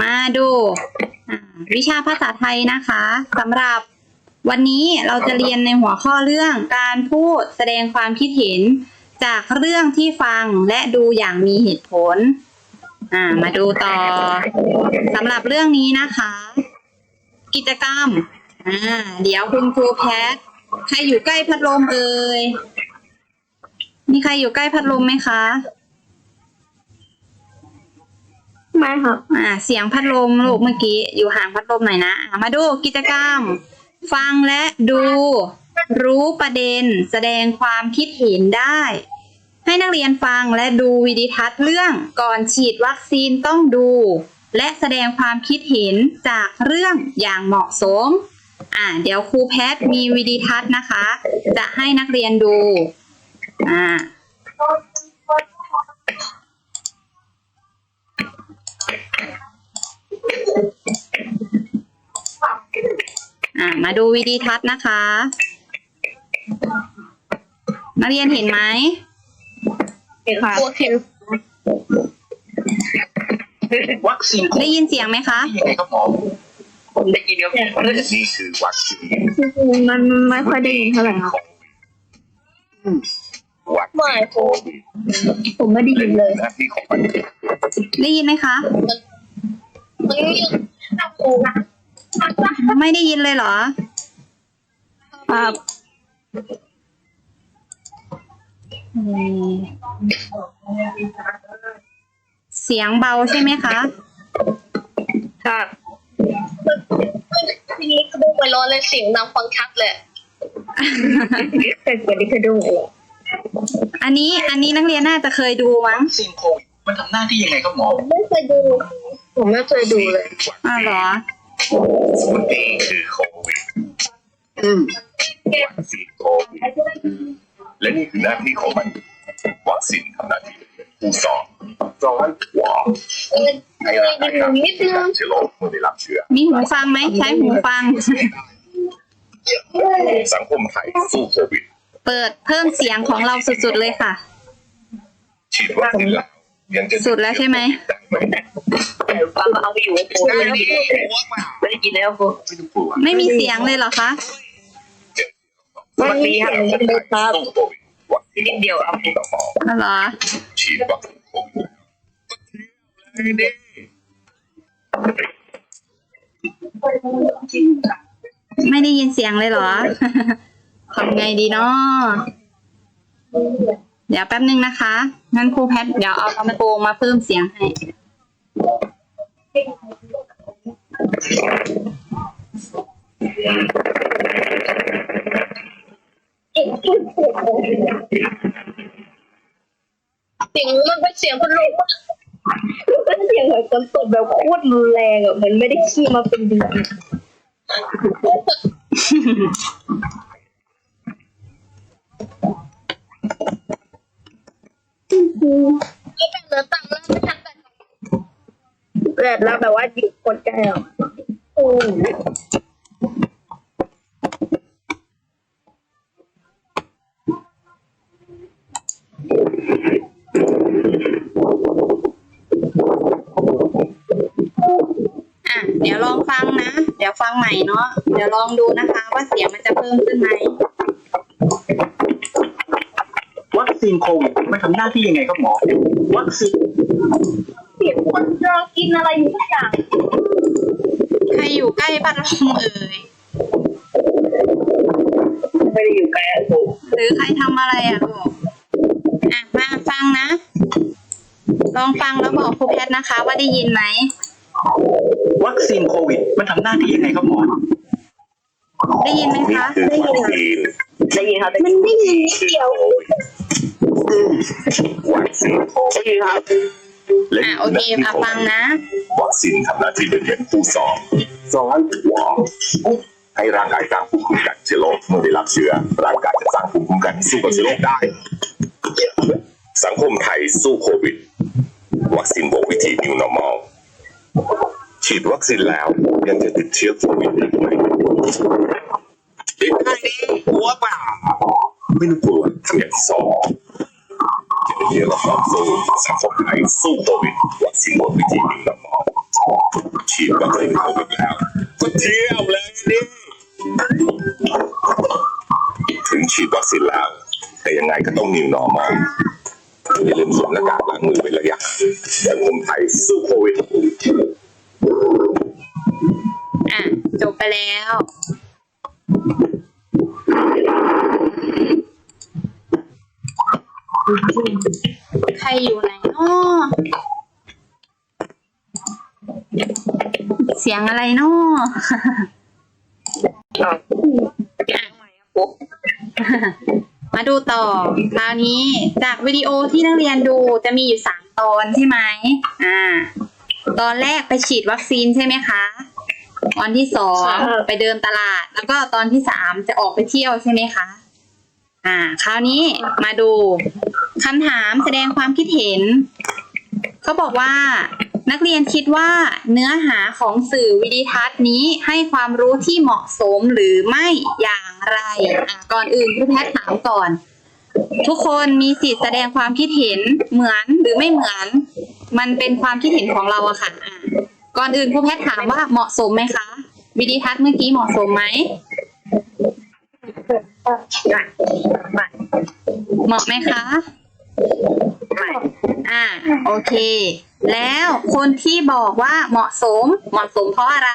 มาดูวิชาภาษาไทยนะคะสำหรับวันนี้เราจะเรียนในหัวข้อเรื่องการพูดแสดงความคิดเห็น จากเรื่องที่ฟังและดูอย่างมีเหตุผล อ่า มาดูต่อสำหรับเรื่องนี้นะคะ กิจกรรม อ่า เดี๋ยวคุณครูแพทใครอยู่ใกล้พัดลมเอ่ยมีใครอยู่ใกล้พัดลมไหมคะ ไม่ครับ อ่า เสียงพัดลมลูกเมื่อกี้ อยู่ห่างพัดลมหน่อยนะอ่ามาดูกิจกรรม ฟังและดู รู้ประเด็น แสดงความคิดเห็นได้ ให้นักเรียนฟังและดูวิดีทัศน์เรื่องก่อนฉีดวัคซีนต้องดู และแสดงความคิดเห็นจากเรื่องอย่างเหมาะสม อ่า เดี๋ยวครูแพทย์มีวิดีทัศน์นะคะ จะให้นักเรียนดู อ่า อ่ามาดูวิดีทัศน์นะคะนักเรียนเห็นไหมเห็นครับเห็นวัคซีนโคได้วิดยินเสียงไหมคะ ยังไงครับหมอผมได้ยินครับนี่คือวัคซีนมันไม่ค่อยได้ยินเท่าไหร่ครับ วัคซีนโควิดผมไม่ได้ยินเลย หน้าที่ของมันได้ยินไหมคะ มันน่ากลัวนะ ไม่ได้ยินเลยเหรอ ครับอืมเสียงเบาใช่ไหมคะ ครับทีนี้กระดูกไปร้อนเลยเสียงดังฟังชัดเลยเป็นกว่าที่กระดูกเลยอันนี้อันนี้นักเรียนน่าจะเคยดูมั้งวัคซีนโควิดมันทำหน้าที่ยังไงครับหมอผมไม่เคยดู ผมไม่เคยดูเลยอ้าวเหรอนี่คือโควิดวัคซีนโควิดและนี่คือหน้าที่ของมันวัคซีนทำหน้าที่ผู้สอนสอนวอเออให้ร่างกายรับนิดนึงเชื้อโรคเมื่อได้รับเชื้อมีหูฟังไหมใช้หูฟัง สังคมไทยสู้โควิด เปิดเพิ่มเสียงของเราสุดๆเลยค่ะฉีดวัคซีนแล้ว ยังจะสุดแล้วใช่ไหมฟังเอาไปอยู่ผมไม่ได้ยินไม่ได้ยินแล้วผมไม่ต้องกลัวไม่มีเสียงเลยเหรอคะมันมีครับมันมีครับสู้โควิดวัคซีนนิดเดียวครับต่อหมออ้าวเหรอฉีดวัคซีนโควิดเลยดิไม่ได้ยินเสียงเลยเหรอ ทำไงดีเนาะเดี๋ยวแป๊บนึงนะคะ งั้นครูแพทเดี๋ยวเอาลำโพงมาเพิ่มเสียงให้ เสียงมันเป็นเสียงพัดลมเป็นเสียงเหมือนคนตดแบบโคตรรุนแรงอะเหมือนไม่ได้ขี้มาเป็นเดือน ไม่เป็นเหลือตังค์แล้วไม่ทันแต่ แต่แล้วแบบว่าหยุดกดใจอะอะเดี๋ยวลองฟังนะ เดี๋ยวฟังใหม่เนาะ เดี๋ยวลองดูนะคะ ว่าเสียงมันจะเพิ่มขึ้นไหม วัคซีนโควิดมันทำหน้าที่ยังไงครับหมอ วัคซีน กินอะไรอยู่ทุกอย่างใครอยู่ใกล้พัดลมเอ่ย ไม่ได้อยู่ใกล้อะผมหรือใครทำอะไรอะลูกอะมาฟังนะ ลองฟังแล้วบอกครูแพทนะคะ ว่าได้ยินไหม วัคซีนโควิด มันทำหน้าที่ยังไงครับหมอ ได้ยินไหมคะ คือวัคซีนได้ยินครับมันได้ยินนิดเดียว วัคซีนโควิด ได้ยินครับ และอะโอเคอะฟังนะ วัคซีนทำหน้าที่เป็นเพียงผู้สอนสอนวอให้ร่างกายสร้างภูมิคุ้มกันเชื้อโรคเมื่อได้รับเชื้อร่างกายจะสร้างภูมิคุ้มกันสู้กับเชื้อโรคได้ สังคมไทยสู้โควิด วัคซีนบอกวิธี New Normal ฉีดวัคซีนแล้วยังจะติดเชื้อโควิดอีกไหมติดได้ดิกลัวเปล่าไม่ต้องกลัวทำอย่างที่สอง จะได้เรียกว่าความสู้สังคมไทยสู้โควิดวัคซีนบอกวิธี New Normal ฉีดวัคซีนเข้าไปแล้วก็เที่ยบเลยนี่ถึงฉีดวัคซีนแล้ว แต่ยังไงก็ต้องนิวนอร์มาอย่าลืมสวมหน้ากากล้างมือเป็นระยะสังคมไทยสู้โควิดอะจบไปแล้ว ใครอยู่ไหนเนาะเสียงอะไรเนาะมาดูต่อ คราวนี้จากวิดีโอที่นักเรียนดูจะมีอยู่สามตอนใช่ไหมอ่า ตอนแรกไปฉีดวัคซีนใช่ไหมคะ ตอนที่สองค่ะไปเดินตลาด แล้วก็ตอนที่สามจะออกไปเที่ยวใช่ไหมคะ อ่า คราวนี้มาดู คำถามแสดงความคิดเห็น เขาบอกว่า นักเรียนคิดว่าเนื้อหาของสื่อวิดีทัศน์นี้ให้ความรู้ที่เหมาะสมหรือไม่อย่างไรก่อนอื่นครูแพทย์ถามก่อน ทุกคนมีสิทธิ์แสดงความคิดเห็นเหมือนหรือไม่เหมือน มันเป็นความคิดเห็นของเราอะค่ะอะก่อนอื่นครูแพทย์ถามว่าเหมาะสมไหมคะวิดีทัศน์เมื่อกี้เหมาะสมไหมเหมาะไหมคะ อ่า โอเค แล้วคนที่บอกว่าเหมาะสม เหมาะสมเพราะอะไร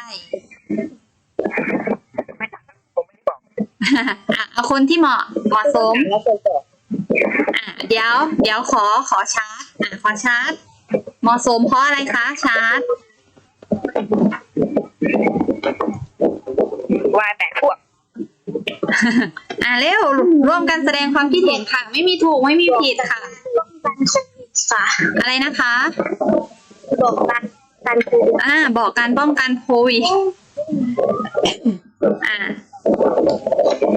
อะเอาคนที่เหมาะ เหมาะสม แล้วคนต่ออะเดี๋ยว เดี๋ยวขอขอชาร์จอะขอชาร์จเหมาะสมเพราะอะไรคะชาร์จวายแบ่พวก อะเร็วร่วมกันแสดงความคิดเห็นค่ะ ไม่มีถูกไม่มีผิดค่ะ ค่ะ อะไรนะคะ บอกกันกันคืออ่า บอกการป้องกันโควิดอ่า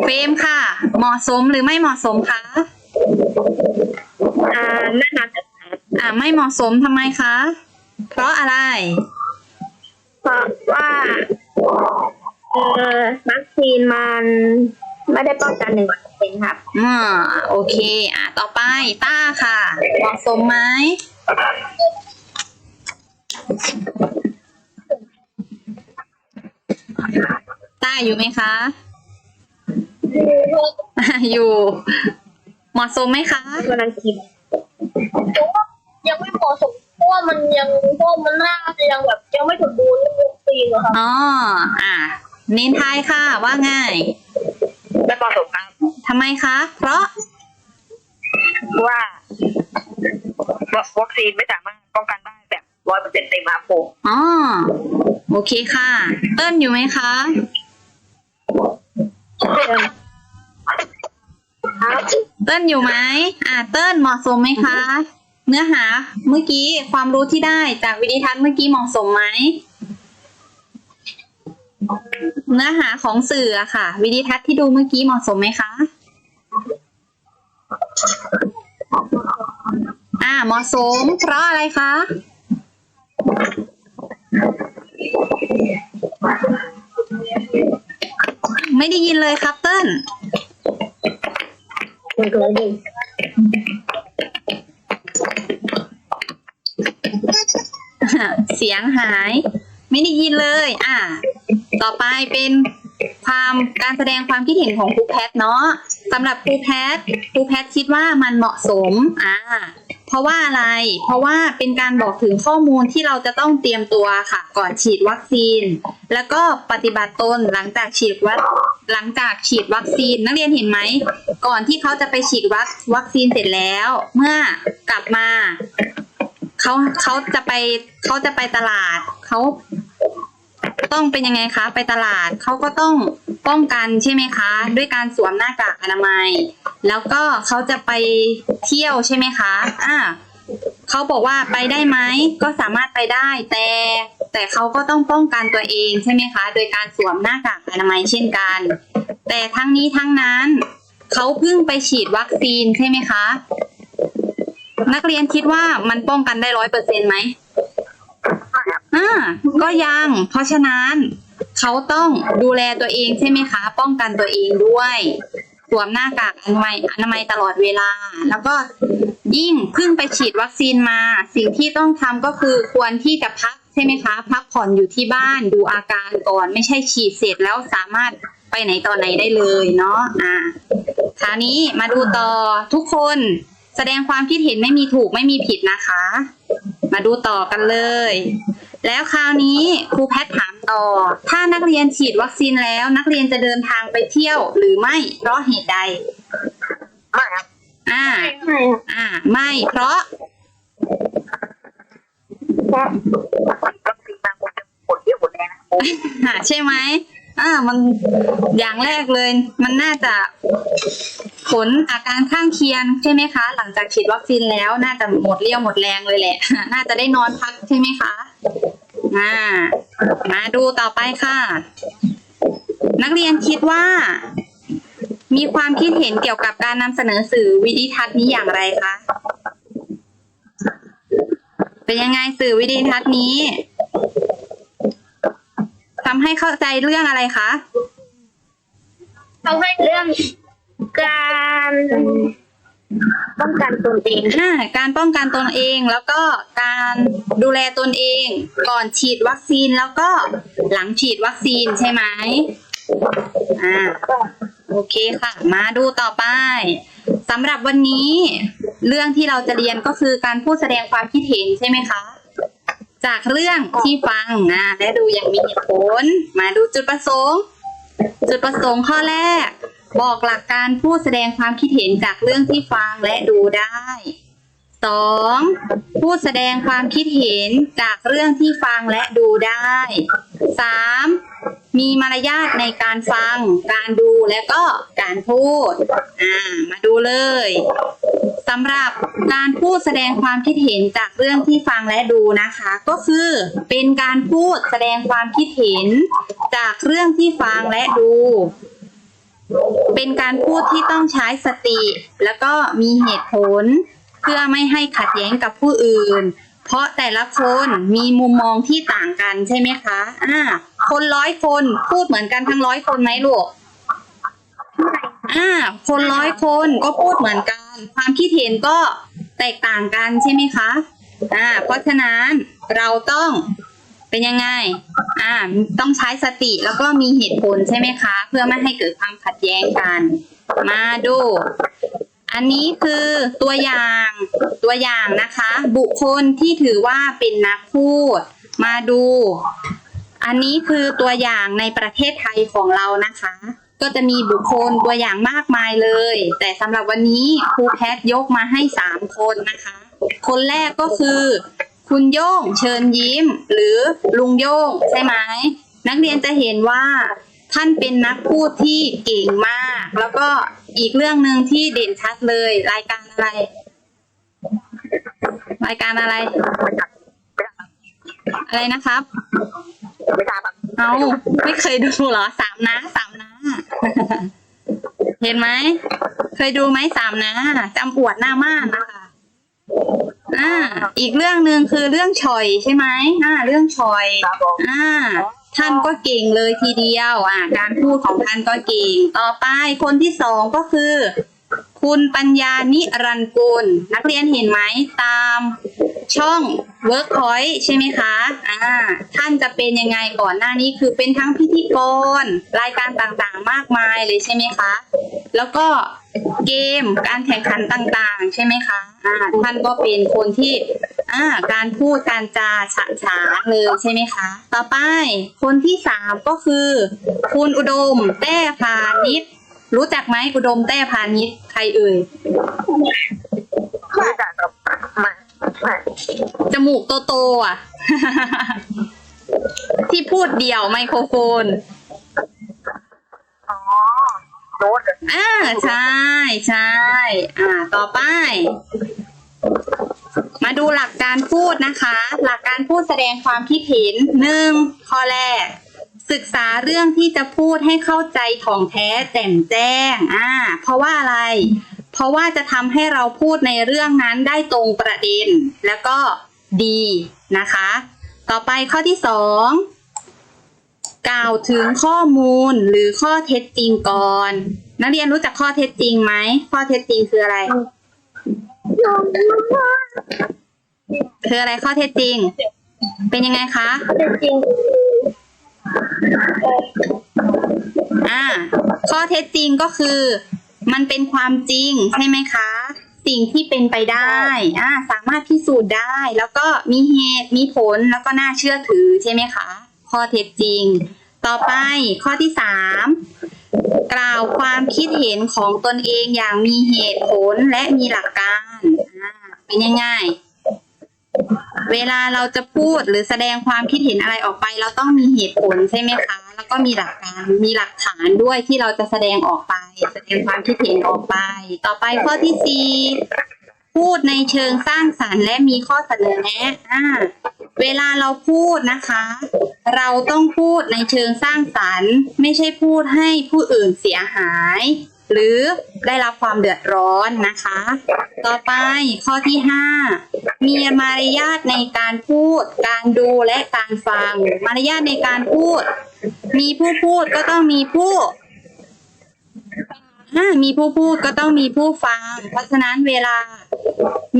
เฟรมค่ะ เหมาะสมหรือไม่เหมาะสมคะอ่าน่าจะอ่าไม่เหมาะสมทำไมคะ เพราะอะไร เพราะว่า เออวัคซีนมันไม่ได้ป้องกันหนึ่งร้อยเปอร์เซ็นต์ครับ อ่าโอเค อ่าต่อไปต้าค่ะเหมาะสมไหมต้าอยู่ไหมคะ อยู่ เหมาะสมไหมคะกำลังคิดยังไม่เหมาะสมเพราะว่ามันยังเพราะว่ามันน่าจะยังแบบยังไม่สมบูรณ์วัคซีนอะค่ะอ๋ออ่า เน้นทายค่ะ ว่าง่ายไม่เหมาะสมครับทำไมคะ เพราะว่าวัคซีนไม่สามารถป้องกันได้แบบร้อยเปอร์เซ็นต์เต็มครับผมอ๋อโอเคค่ะ เติ้ลอยู่ไหมคะครับเติ้ลอยู่ไหมอ่าเติ้ลเหมาะสมไหมคะ เนื้อหา เมื่อกี้ความรู้ที่ได้จากวิดีทัศน์เมื่อกี้เหมาะสมไหม เนื้อหาของสื่ออะค่ะ วิดีทัศน์ที่ดูเมื่อกี้เหมาะสมไหมคะ อ่า เหมาะสม เพราะอะไรคะ ไม่ได้ยินเลยครับเติ้ลมันเสียงหาย ไม่ได้ยินเลย อะ ต่อไปเป็นความการแสดงความคิดเห็นของครูแพทเนาะสำหรับครูแพทครูแพทคิดว่ามันเหมาะสมอ่าเพราะว่าอะไร เพราะว่าเป็นการบอกถึงข้อมูลที่เราจะต้องเตรียมตัวค่ะ ก่อนฉีดวัคซีน แล้วก็ปฏิบัติตนหลังจากฉีดวัคหลังจากฉีดวัคซีนนักเรียนเห็นไหม ก่อนที่เขาจะไปฉีดวัควัคซีนเสร็จแล้ว เมื่อกลับมาเขาเขาจะไปเขาจะไปตลาดเขา ต้องเป็นยังไงคะ ไปตลาดเขาก็ต้องป้องกันใช่ไหมคะ ด้วยการสวมหน้ากากอนามัย แล้วก็เขาจะไปเที่ยวใช่ไหมคะอ่าเขาบอกว่าไปได้ไหมก็สามารถไปได้ แต่แต่เขาก็ต้องป้องกันตัวเองใช่ไหมคะ โดยการสวมหน้ากากอนามัยเช่นกัน แต่ทั้งนี้ทั้งนั้นเขาเพิ่งไปฉีดวัคซีนใช่ไหมคะ นักเรียนคิดว่ามันป้องกันได้ร้อยเปอร์เซ็นไหม อ่าก็ยัง เพราะฉะนั้นเขาต้องดูแลตัวเองใช่ไหมคะ ป้องกันตัวเองด้วยสวมหน้ากากอนามัยอนามัยตลอดเวลา แล้วก็ยิ่งเพิ่งไปฉีดวัคซีนมา สิ่งที่ต้องทำก็คือควรที่จะพักใช่ช่ไหมคะ พักผ่อนอยู่ที่บ้านดูอาการก่อน ไม่ใช่ฉีดเสร็จแล้วสามารถไปไหนต่อไหนได้เลยเนาะอ่าคราวนี้มาดูต่อทุกคน แสดงความคิดเห็นไม่มีถูกไม่มีผิดนะคะ มาดูต่อกันเลย แล้วคราวนี้ครูแพทถามต่อ ถ้านักเรียนฉีดวัคซีนแล้ว นักเรียนจะเดินทางไปเที่ยวหรือไม่เพราะเหตุใดไม่ครับอ่าไม่อ่า ไม่เพราะเพราะวัคซีนบางคนจะผลเยอะผลแรงนะอ่าใช่ไหม อ่ามันอย่างแรกเลย มันน่าจะผลอาการข้างเคียงใช่ไหมคะ หลังจากฉีดวัคซีนแล้วน่าจะหมดเรี่ยวหมดแรงเลยแหละ น่าจะได้นอนพักใช่ไหมคะอ่ามาดูต่อไปค่ะ นักเรียนคิดว่า มีความคิดเห็นเกี่ยวกับการนำเสนอสื่อวิดิทัศน์นี้อย่างไรคะเป็นยังไงสื่อวิดิทัศน์นี้ ทำให้เข้าใจเรื่องอะไรคะทำให้เรื่องการป้องกันตนเองอ่าการป้องกันตนเองแล้วก็การดูแลตนเอง ก่อนฉีดวัคซีนแล้วก็หลังฉีดวัคซีนใช่ไหมอ่าโอเคค่ะ มาดูต่อไปสำหรับวันนี้ เรื่องที่เราจะเรียนก็คือการพูดแสดงความคิดเห็นใช่ไหมคะ จากเรื่องที่ฟังนะและดูอย่างมีเหตุผล มาดูจุดประสงค์ จุดประสงค์ข้อแรก บอกหลักการพูดแสดงความคิดเห็นจากเรื่องที่ฟังและดูได้ สองพูดแสดงความคิดเห็นจากเรื่องที่ฟังและดูได้สามมีมารยาทในการฟัง การดูและก็การพูดอ่ามาดูเลยสำหรับการพูดแสดงความคิดเห็นจากเรื่องที่ฟังและดูนะคะ ก็คือเป็นการพูดแสดงความคิดเห็นจากเรื่องที่ฟังและดูเป็นการพูดที่ต้องใช้สติ แล้วก็มีเหตุผล เพื่อไม่ให้ขัดแย้งกับผู้อื่น เพราะแต่ละคนมีมุมมองที่ต่างกันใช่ไหมคะอ่าคนร้อยคนพูดเหมือนกันทั้งร้อยคนไหมลูกอ่าคนร้อยคนก็พูดเหมือนกัน ความคิดเห็นก็แตกต่างกันใช่ไหมคะอ่าเพราะฉะนั้นเราต้องเป็นยังไง อ่า ต้องใช้สติแล้วก็มีเหตุผลใช่ไหมคะ เพื่อไม่ให้เกิดความขัดแย้งกัน มาดู อันนี้คือตัวอย่างตัวอย่างนะคะ บุคคลที่ถือว่าเป็นนักพูด มาดู อันนี้คือตัวอย่างในประเทศไทยของเรานะคะ ก็จะมีบุคคลตัวอย่างมากมายเลย แต่สำหรับวันนี้ครูแพทยกมาให้สามคนนะคะ คนแรกก็คือ คุณโย่งเชิญยิ้ม หรือลุงโย่งใช่ไหมนักเรียนจะเห็นว่า ท่านเป็นนักพูดที่เก่งมาก แล้วก็อีกเรื่องหนึ่งที่เด่นชัดเลย รายการอะไร รายการอะไร อะไรนะครับไม่ทราบครับเอาไม่เคยดูเหรอสามนะสามนะเห็นไหม เคยดูไหมสามนะจำปวดหน้าม่านนะคะอ่า อีกเรื่องหนึ่งคือเรื่องฉอยใช่ไหมอ่า เรื่องฉอยครับผมอ่า ท่านก็เก่งเลยทีเดียว อะ การพูดของท่านก็เก่ง ต่อไปคนที่สองก็คือ คุณปัญญานิรันกุลนักเรียนเห็นไหมตามช่อง Workpoint ใช่ไหมคะอ่าท่านจะเป็นยังไงก่อนหน้านี้คือเป็นทั้งพิธีกร รายการต่างๆมากมายเลยใช่ไหมคะ แล้วก็เกมการแข่งขันต่างๆ ใช่ไหมคะอ่าท่านก็เป็นคนที่อ่าการพูดการจาฉะฉานเลยใช่ไหมคะ ต่อไปคนที่สามก็คือ คุณอุดมแต้พาณิชย์ รู้จักไหมอุดมแต้พาณิชย์ใครเอ่ยไม่ทราบครับไม่ไม่จมูกโตๆอะ ที่พูดเดี่ยวไมโครโฟน อ๋อโน้ตอ่าใช่ใช่อ่า ต่อไป มาดูหลักการพูดนะคะ หลักการพูดแสดงความคิดเห็นหนึ่งข้อแรก ศึกษาเรื่องที่จะพูดให้เข้าใจของแท้แจ่มแจ้งอ่าเพราะว่าอะไร เพราะว่าจะทำให้เราพูดในเรื่องนั้นได้ตรงประเด็น แล้วก็ดีนะคะ ต่อไปข้อที่สองกล่าวถึงข้อมูลหรือข้อเท็จจริงก่อน นักเรียนรู้จักข้อเท็จจริงไหมข้อเท็จจริงคืออะไรคืออะไรข้อเท็จจริง เป็นยังไงคะข้อเท็จจริง อ่า ข้อเท็จจริงก็คือ มันเป็นความจริงใช่ไหมคะ สิ่งที่เป็นไปได้อ่าสามารถพิสูจน์ได้ แล้วก็มีเหตุมีผลแล้วก็น่าเชื่อถือใช่ไหมคะ ข้อเท็จจริง ต่อไปข้อที่สามกล่าวความคิดเห็นของตนเองอย่างมีเหตุผลและมีหลักการ อ่า เป็นยังไง เวลาเราจะพูดหรือแสดงความคิดเห็นอะไรออกไป เราต้องมีเหตุผลใช่ไหมคะ แล้วก็มีหลักการมีหลักฐานด้วยที่เราจะแสดงออกไป แสดงความคิดเห็นออกไป ต่อไปข้อที่สี่พูดในเชิงสร้างสรรค์และมีข้อเสนอแนะอ่าเวลาเราพูดนะคะ เราต้องพูดในเชิงสร้างสรรค์ ไม่ใช่พูดให้ผู้อื่นเสียหาย หรือได้รับความเดือดร้อนนะคะ ต่อไปข้อที่ห้ามีมารยาทในการพูด การดูและการฟัง มารยาทในการพูด มีผู้พูดก็ต้องมีผู้มีผู้พูดก็ต้องมีผู้ฟัง เพราะฉะนั้นเวลา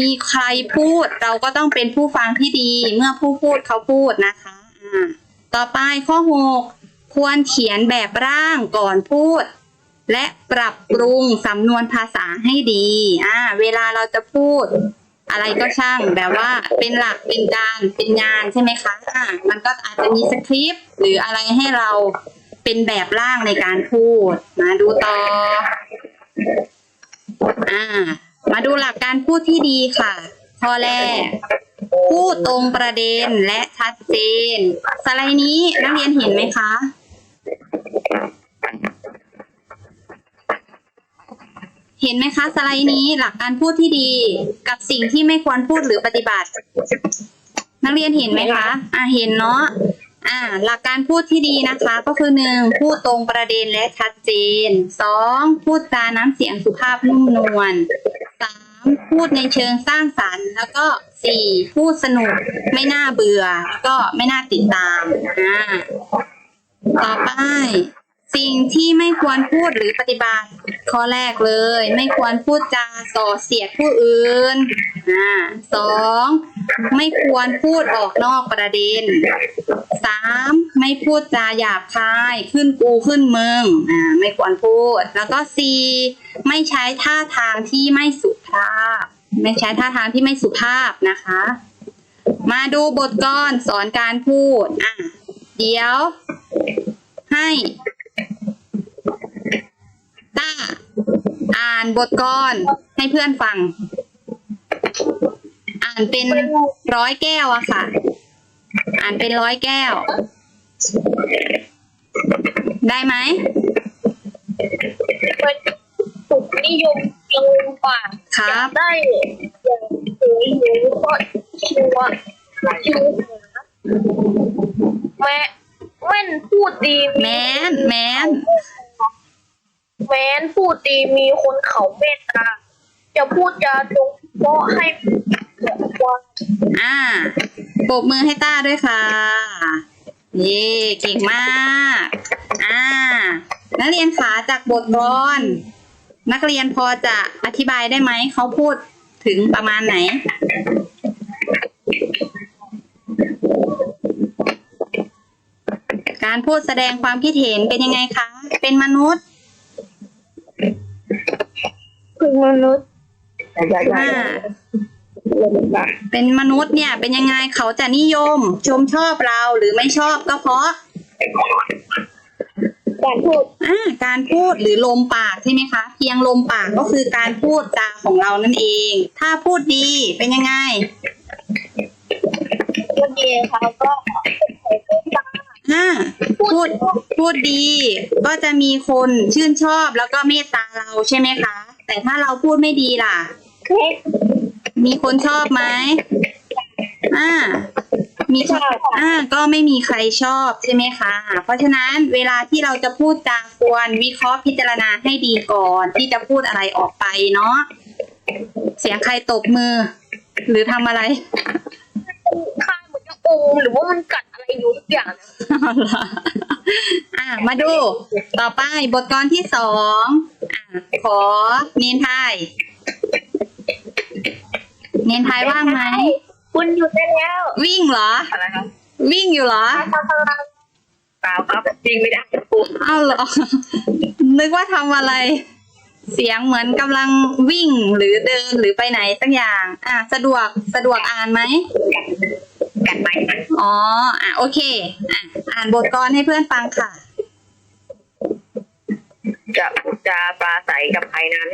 มีใครพูดเราก็ต้องเป็นผู้ฟังที่ดี เมื่อผู้พูดเขาพูดนะคะต่อไปข้อหกควรเขียนแบบร่างก่อนพูด และปรับปรุงสำนวนภาษาให้ดี อ่า เวลาเราจะพูด อะไรก็ช่างแบบว่าเป็นหลักเป็นการเป็นงานใช่ไหมคะอ่ามันก็อาจจะมีสคริปต์หรืออะไรให้เราเป็นแบบร่างในการพูด มาดูต่อ อ่า มาดูหลักการพูดที่ดีค่ะ ข้อแรก พูดตรงประเด็นและชัดเจน สไลด์นี้นักเรียนเห็นไหมคะ เห็นไหมคะสไลด์นี้หลักการพูดที่ดี กับสิ่งที่ไม่ควรพูดหรือปฏิบัติ นักเรียนเห็นไหมคะอ่าเห็นเนาะอ่า หลักการพูดที่ดีนะคะ ก็คือหนึ่งพูดตรงประเด็นและชัดเจนสองพูดจาน้ำเสียงสุภาพนุ่มนวลสามพูดในเชิงสร้างสรรค์ แล้วก็สี่พูดสนุกไม่น่าเบื่อ ก็ไม่น่าติดตามอ่าต่อไป สิ่งที่ไม่ควรพูดหรือปฏิบัติ ข้อแรกเลย ไม่ควรพูดจาส่อเสียดผู้อื่นอ่าสองไม่ควรพูดออกนอกประเด็นสามไม่พูดจาหยาบคายขึ้นกูขึ้นมึงอ่าไม่ควรพูด แล้วก็สี่ไม่ใช้ท่าทางที่ไม่สุภาพ ไม่ใช้ท่าทางที่ไม่สุภาพนะคะ มาดูบทกลอนสอนการพูดอะเดี๋ยวให้ต้า อ่านบทกลอนให้เพื่อนฟัง อ่านเป็นร้อยแก้วอะค่ะ อ่านเป็นร้อยแก้ว ได้ไหมเป็นสุขนิยมยังกว่าครับ ได้อย่างสวยหรูก็ชัวร์ชิวแม่แม่นพูดดี แมนแมน แม้นพูดดีมีคนเขาเมตตา จะพูดจาตรงเพราะให้เหมือนว่าอ่าปรบมือให้ต้าด้วยค่ะ เย่เก่งมาก อ่า นักเรียนขาจากบทกลอน นักเรียนพอจะอธิบายได้ไหม เขาพูดถึงประมาณไหน การพูดแสดงความคิดเห็นเป็นยังไงคะ เป็นมนุษย์ คือมนุษย์อ่าเป็นมนุษย์เนี่ย เป็นยังไงเขาจะนิยม ชมชอบเราหรือไม่ชอบก็เพราะการพูดอ่าการพูดหรือลมปากใช่ไหมคะ เพียงลมปากก็คือการพูดจาของเรานั่นเอง ถ้าพูดดีเป็นยังไงพูดดีเขาก็อ่า พูดพูดดี ก็จะมีคนชื่นชอบแล้วก็เมตตาเราใช่ไหมคะ แต่ถ้าเราพูดไม่ดีล่ะ มีคนชอบไหมอ่า มีชอบอ่า ก็ไม่มีใครชอบใช่ไหมคะ เพราะฉะนั้นเวลาที่เราจะพูดจาควรวิเคราะห์พิจารณาให้ดีก่อน ที่จะพูดอะไรออกไปเนาะ เสียงใครตบมือ หรือทำอะไรข้างเหมือนจะอมหรือว่ามันกัด อะไรอยู่ทุกอย่างเนี่ยเอาล่ะอ่ามาดู ต่อไปบทกลอนที่สองอ่าขอเน้นไทยเน้นไทยว่างไหมพูคุณหยุดได้แล้ววิ่งเหรอ อะไรครับวิ่งอยู่เหรอ เปล่าครับจริงไม่ได้ครูเอ้าเหรอ นึกว่าทำอะไร เสียงเหมือนกำลังวิ่งหรือเดินหรือไปไหนสักอย่าง อะ สะดวกสะดวกอ่านไหม กันไหมอ๋อ อะ โอเค อะ อ่านบทกลให้เพื่อนฟังค่ะ จะพูดจาปราศัยกับใครนั้น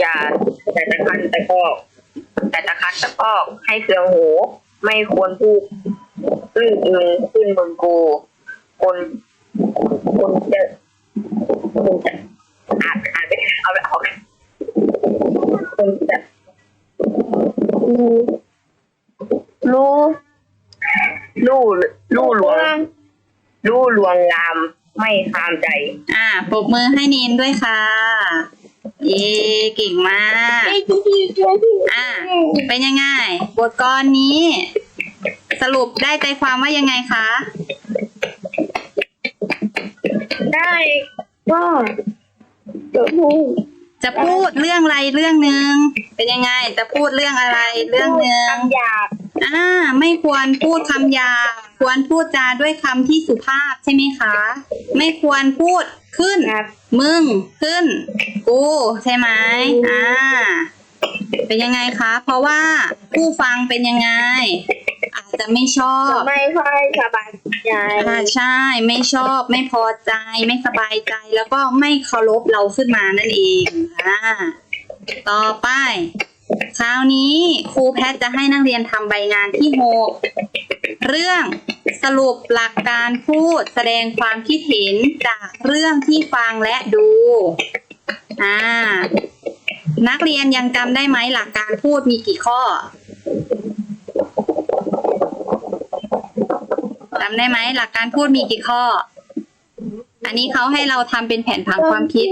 อย่าแต่ตะคันตะกอกแต่ตะคันตะกอกให้เคืองหู ไม่ควรพูดอื้ออึงขึ้นบนกูคนคนจะคนจะอ่านอ่านไปเอาไปเอาคนจะรู้ ลู่ลู่หลวง ลู่ลวงงาม ไม่คามใจ อะปรบมือให้เนนด้วยค่ะ เย้เก่งมาก อะเป็นยังไง บทกลนี้ สรุปได้ใจความว่ายังไงคะ ได้ก็จะพูดจะพูดเรื่องอะไรเรื่องหนึ่งเป็นยังไง จะพูดเรื่องอะไรเรื่องหนึ่งคำหยาบ อ่า ไม่ควรพูดคำหยาบควรพูดจาด้วยคำที่สุภาพใช่ไหมคะ ไม่ควรพูดขึ้นครับมึง ขึ้น กู ใช่ไหมอ่า เป็นยังไงคะ เพราะว่าผู้ฟังเป็นยังไง อาจจะไม่ชอบ ไม่ค่อยสบายใจอ่าใช่ ไม่ชอบ ไม่พอใจ ไม่สบายใจ แล้วก็ไม่เคารพเราขึ้นมานั่นเอง อ่า ต่อไป คราวนี้ครูแพทย์จะให้นักเรียนทำใบงานที่หกเรื่องสรุปหลักการพูดแสดงความคิดเห็นจากเรื่องที่ฟังและดูอ่านักเรียนยังจำได้ไหมหลักการพูดมีกี่ข้อจำได้ไหมหลักการพูดมีกี่ข้อ อันนี้เขาให้เราทำเป็นแผนผังความคิด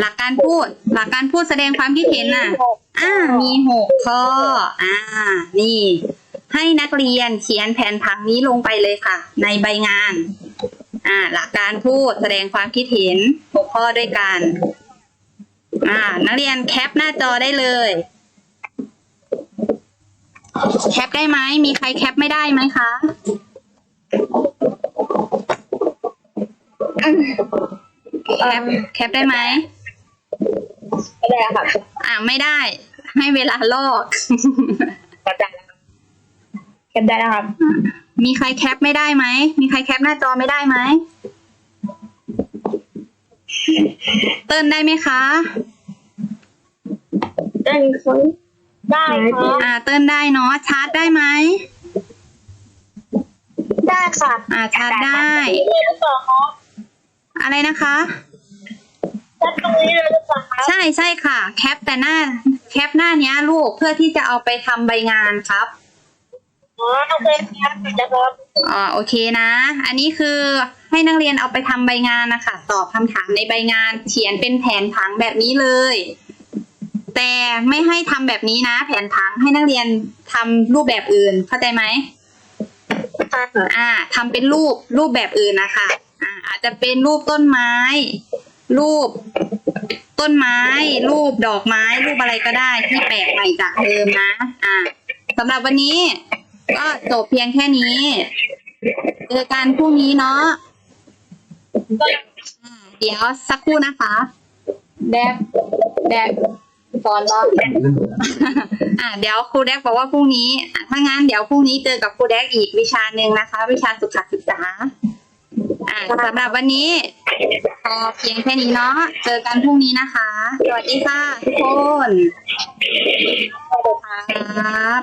หลักการพูด หลักการพูดแสดงความคิดเห็นน่ะ อ่า มีหกข้อ อ่า นี่ ให้นักเรียนเขียนแผนผังนี้ลงไปเลยค่ะ ในใบงาน อ่า หลักการพูดแสดงความคิดเห็นหกข้อด้วยกัน อ่า นักเรียนแคปหน้าจอได้เลย แคปได้ไหม มีใครแคปไม่ได้ไหมคะแคปแคปได้ไหม ก็ได้ค่ะอ่าไม่ได้ ให้เวลาลอกกระจายเก็บได้แล้วครับ มีใครแคปไม่ได้ไหม มีใครแคปหน้าจอไม่ได้ไหม เติ้ลได้ไหมคะเต้นคนได้ครับอ่า เติ้ลได้เนาะ ชาร์จได้ไหม ได้ค่ะ อ่า ชาร์จได้นี่หรือเปล่าครับอะไรนะคะ แค่ตรงนี้เลยหรือเปล่าครับใช่ใช่ค่ะ แคปแต่หน้า แคปหน้าเนี้ยลูกเพื่อที่จะเอาไปทำใบงานครับ อ๋อโอเคครับจะครับอ่าโอเคนะ อันนี้คือให้นักเรียนเอาไปทำใบงานนะคะตอบคำถามในใบงาน เขียนเป็นแผนผังแบบนี้เลย แต่ไม่ให้ทำแบบนี้นะ แผนผังให้นักเรียนทำรูปแบบอื่น เข้าใจไหม ค่ะอ่าทำเป็นรูปรูปแบบอื่นนะคะอ่าอาจจะเป็นรูปต้นไม้ รูป ต้นไม้ รูปดอกไม้ รูปอะไรก็ได้ที่แปลกใหม่จากเดิมนะ อ่าสำหรับวันนี้ ก็จบเพียงแค่นี้เจอกันพรุ่งนี้เนาะอ่าเดี๋ยวสักครู่นะคะ แดกแดกสอนเหรออ่าเดี๋ยวครูแดกบอกว่าพรุ่งนี้อะถ้างั้นเดี๋ยวพรุ่งนี้เจอกับครูแดกอีกวิชาหนึ่งนะคะ วิชาสุขศึกษา อ่าสำหรับวันนี้พอเพียงแค่นี้เนาะ เจอกันพรุ่งนี้นะคะ สวัสดีค่ะทุกคนครับ